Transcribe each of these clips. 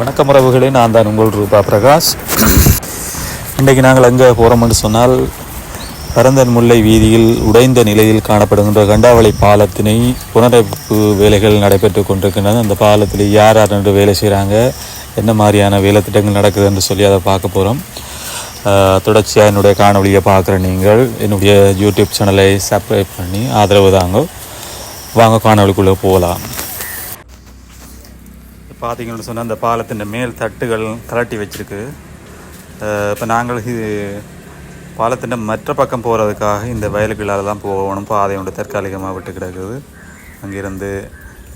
வணக்கம் உறவுகளே நான் தான் உங்கள் ரூபா பிரகாஷ். இன்றைக்கு நாங்கள் எங்கே போகிறோம்னு சொன்னால் பரந்தன் முல்லை வீதியில் உடைந்த நிலையில் காணப்படுகின்ற கண்டாவளி பாலத்தினை புனரமைப்பு வேலைகள் நடைபெற்று கொண்டிருக்கின்றன. அந்த பாலத்தில் யார் யார் என்று வேலை செய்கிறாங்க என்ன மாதிரியான வேலை திட்டங்கள் நடக்குதுன்னு சொல்லி அதை பார்க்க போகிறோம் தொடர்ச்சியாக என்னுடைய காணொலியை பார்க்குற நீங்கள் என்னுடைய யூடியூப் சேனலை சப்ஸ்கிரைப் பண்ணி ஆதரவு தாங்க. வாங்க காணொலிக்குள்ளே போகலாம். பார்த்தீங்கன்னு சொன்னால் அந்த பாலத்தின் மேல் தட்டுகள் கலட்டி வச்சுருக்கு. இப்போ நாங்கள் இது பாலத்தின் மற்ற பக்கம் போகிறதுக்காக இந்த வயலுக்குள்ளால் தான் போகணும். பாதை ஒன்று தற்காலிகமாக விட்டு கிடக்குது. அங்கிருந்து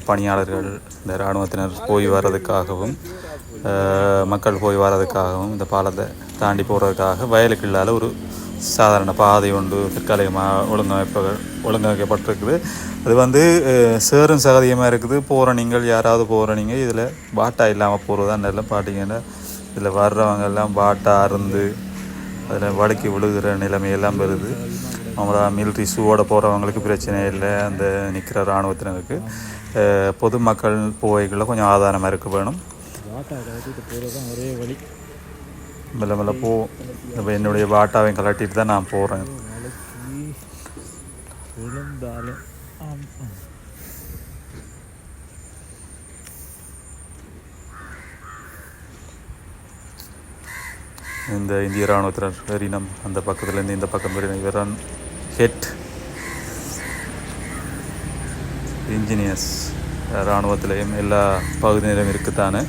பணியாளர்கள் இந்த இராணுவத்தினர் போய் வர்றதுக்காகவும் மக்கள் போய் வர்றதுக்காகவும் இந்த பாலத்தை தாண்டி போகிறதுக்காக வயலுக்குள்ளால் ஒரு சாதாரண பாதை ஒன்று தற்காலிகமாக ஒழுங்கமைப்ப ஒழுங்கமைக்கப்பட்டிருக்குது. அது வந்து சேரும் சகதியமாக இருக்குது போகிற நீங்கள் யாராவது போகிற நீங்கள் இதில் பாட்டா இல்லாமல் போகிறது தான் நல்லா பாட்டிங்கன்னா இதில் வர்றவங்க எல்லாம் பாட்டா அருந்து அதில் வழுக்கி விழுகிற நிலைமையெல்லாம் வருது. அவங்கள மிலிட்ரி ஷூவோட போகிறவங்களுக்கு பிரச்சனை இல்லை அந்த நிற்கிற இராணுவத்தினருக்கு. பொதுமக்கள் போய்களை கொஞ்சம் ஆதாரமாக இருக்க வேணும். ஒரே வழி. மெல்ல மெல்ல போ இப்போ என்னுடைய பாட்டாவை கலட்டிட்டு தான் நான் போகிறேன். இந்த இந்திய இராணுவத்தினர் வெறினம் அந்த பக்கத்துலேருந்து இந்த பக்கம் வெறினம் இவரான் ஹெட் இன்ஜினியர்ஸ். இராணுவத்திலையும் எல்லா பகுதியிலும் இருக்குத்தானே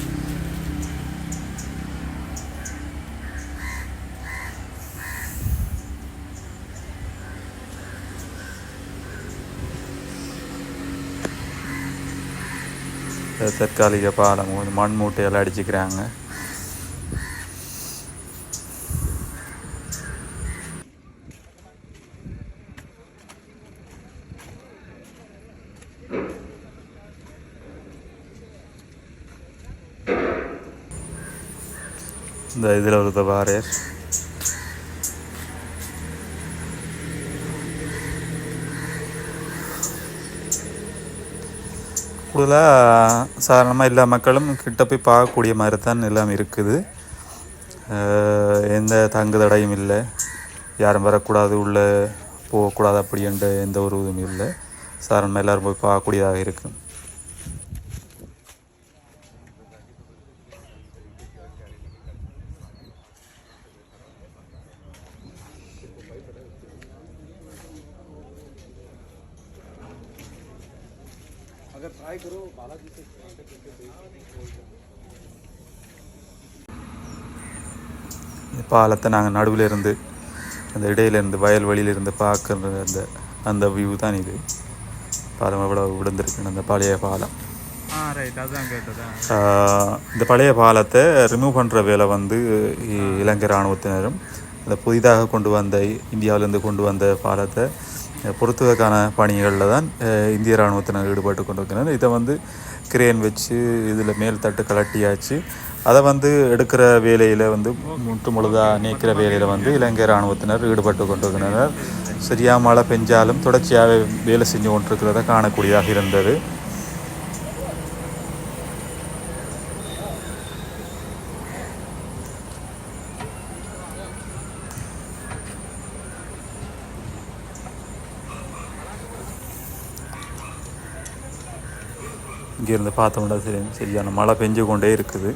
தற்காலிக பாலம் கொஞ்சம் மண் மூட்டையெல்லாம் அடிச்சுக்கிறாங்க. இந்த இதில் ஒரு வாரியர் கூடுதலாக சாதாரணமாக எல்லா மக்களும் கிட்ட போய் பார்க்கக்கூடிய மாதிரி தான் எல்லாம் இருக்குது. எந்த தங்கு தடையும் இல்லை. யாரும் வரக்கூடாது உள்ளே போகக்கூடாது அப்படின்ற எந்த ஒரு இதுவும் இல்லை. சாதாரணமாக எல்லோரும் போய் பார்க்கக்கூடியதாக இருக்குது இந்த பாலத்தை நாங்கள் நடுவில் இருந்து அந்த இடையில இருந்து வயல்வெளியில இருந்து பார்க்குற அந்த அந்த வியூ தான் இது. பாலம் எவ்வளோ விழுந்திருக்குன்னு அந்த பழைய பாலம். இந்த பழைய பாலத்தை ரிமூவ் பண்ணுற வேலை வந்து இலங்கை இராணுவத்தினரும் அந்த புதிதாக கொண்டு வந்த இந்தியாவிலேருந்து கொண்டு வந்த பாலத்தை பொருத்துவதற்கான பணிகளில் தான் இந்திய இராணுவத்தினர் ஈடுபட்டு கொண்டிருக்கிறார் இதை வந்து கிரேன் வச்சு இதில் மேல் தட்டு கலட்டியாச்சு அதை வந்து எடுக்கிற வேலையில் வந்து முற்று முழுதாக நீக்கிற வேலையில் வந்து இலங்கை இராணுவத்தினர் ஈடுபட்டு கொண்டிருக்கின்றனர். சரியாக மழை பெஞ்சாலும் தொடர்ச்சியாக வேலை செஞ்சு கொண்டிருக்கிறத காணக்கூடியதாக இருந்தது. இங்கேருந்து பார்த்தோம்னா சரி சரியான மழை பெஞ்சு கொண்டே இருக்குது.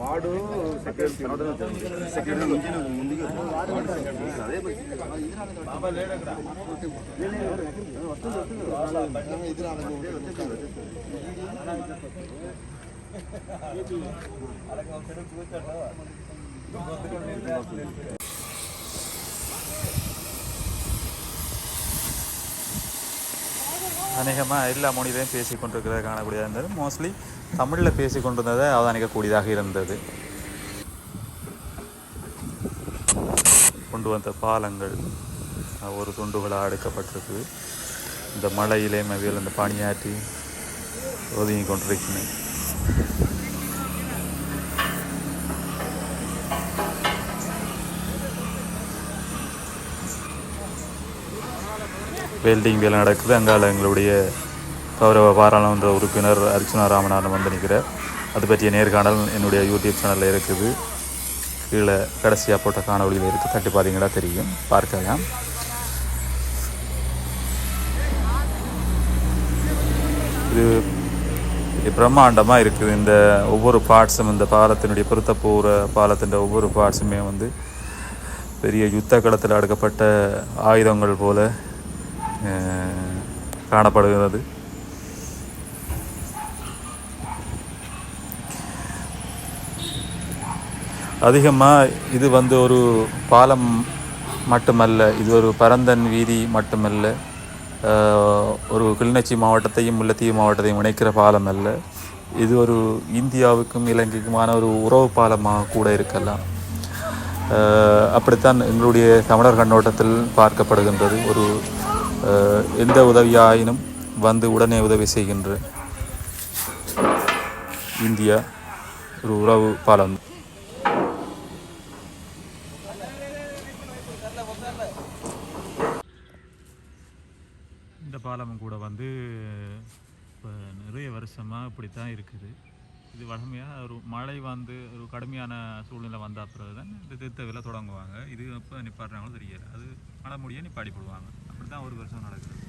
వాడు సెక్రటరీ సెక్రటరీ ముందుకు అలాగే ఒక அநேகமாக எல்லா மொழியிலையும் பேசி கொண்டிருக்கிறத காணக்கூடியதாக இருந்தது. மோஸ்ட்லி தமிழில் பேசி கொண்டிருந்ததை அவதானிக்கக்கூடியதாக இருந்தது. கொண்டு வந்த பாலங்கள் ஒரு துண்டுகளாக அடுக்கப்பட்டிருக்கு இந்த மழையிலே மவியல் அந்த பணியாற்றி ஒதுங்கி கொண்டிருக்கிறேன் வெல்டிங் வேலை நடக்குது. அங்கால எங்களுடைய கௌரவ பாராளுமன்ற உறுப்பினர் அர்ச்சுனா ராமநாதன் வந்து நிற்கிறார் அது பற்றிய நேர்காணல் என்னுடைய யூடியூப் சேனலில் இருக்குது. கீழே கடைசியாக போட்ட காணொலியில் இருக்குது தட்டி பார்த்தீங்கன்னா தெரியும். பார்க்கலாம். இது பிரம்மாண்டமாக இருக்குது. இந்த ஒவ்வொரு பார்ட்ஸும் இந்த பாலத்தினுடைய பொருத்தப்போகிற பாலத்தின் ஒவ்வொரு பார்ட்ஸுமே வந்து பெரிய யுத்த களத்தில் அடுக்கப்பட்ட ஆயுதங்கள் போல காணப்படுகிறது அதிகமாக இது வந்து ஒரு பாலம் மட்டுமல்ல இது ஒரு பரந்தன் வீதி மட்டுமல்ல ஒரு கிளிநொச்சி மாவட்டத்தையும் முல்லைத்தீவு மாவட்டத்தையும் இணைக்கிற பாலம் அல்ல இது ஒரு இந்தியாவுக்கும் இலங்கைக்குமான ஒரு உறவு பாலமாக கூட இருக்கலாம் அப்படித்தான் எங்களுடைய தமிழர் கண்ணோட்டத்தில் பார்க்கப்படுகின்றது ஒரு எந்த உதவியாயினும் வந்து உடனே உதவி செய்கின்ற இந்தியா ஒரு உறவு பாலம். இந்த பாலமும் கூட வந்து இப்போ நிறைய வருஷமாக இப்படி தான் இருக்குது. இது வழமையாக ஒரு மழை வந்து ஒரு கடுமையான சூழ்நிலை வந்த பிறகு தான் இந்த திருத்த தொடங்குவாங்க. இது எப்போ நிப்பாடுறாங்களோ தெரியல. அது மழை முடிய நிப்பாடி போடுவாங்க. அப்படி தான் ஒரு வருஷம் நடக்குது.